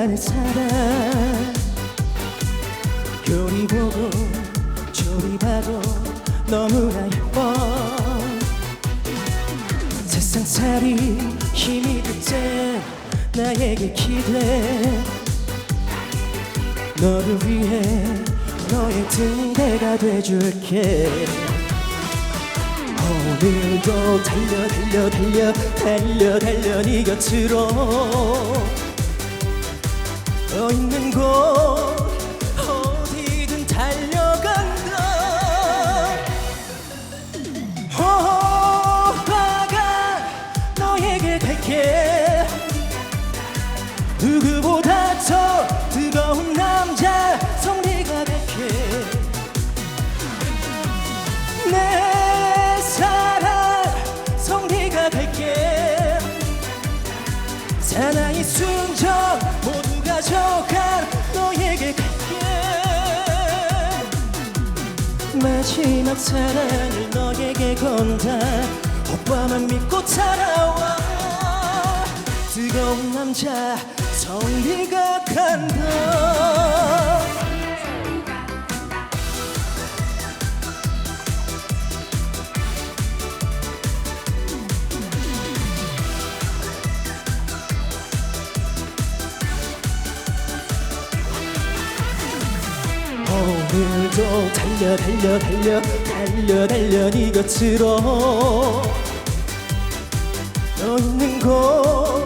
나만의 사랑 요리 보고 조리하고 너무나 예뻐. 세상살이 힘이 든때 나에게 기대. 너를 위해 너의 등대가 돼줄게. 오늘도 달려 달려 달려 달려 달려 네 곁으로 너 있는 곳 어디든 달려간다. 오빠가 너에게 갈게 누구보다 더 뜨거운 남자 성리가 될게 내 사랑 성리가 될게 사나이 순정 모두 가져간 너에게 갈게. 마지막 사랑을 너에게 건다. 오빠만 믿고 따라와. 뜨거운 남자 성리가 간다 오늘도 달려 달려 달려 달려 달려 네 곁으로. 너 있는 곳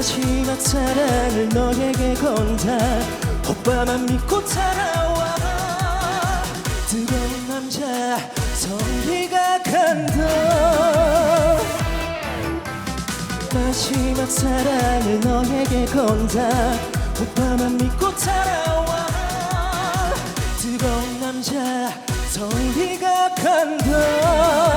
마지막 사랑을 너에게 건다. 오빠만 믿고 따라와. 뜨거운 남자 성리가 간다. 마지막 사랑을 너에게 건다. 오빠만 믿고 따라와. 뜨거운 남자 성리가 간다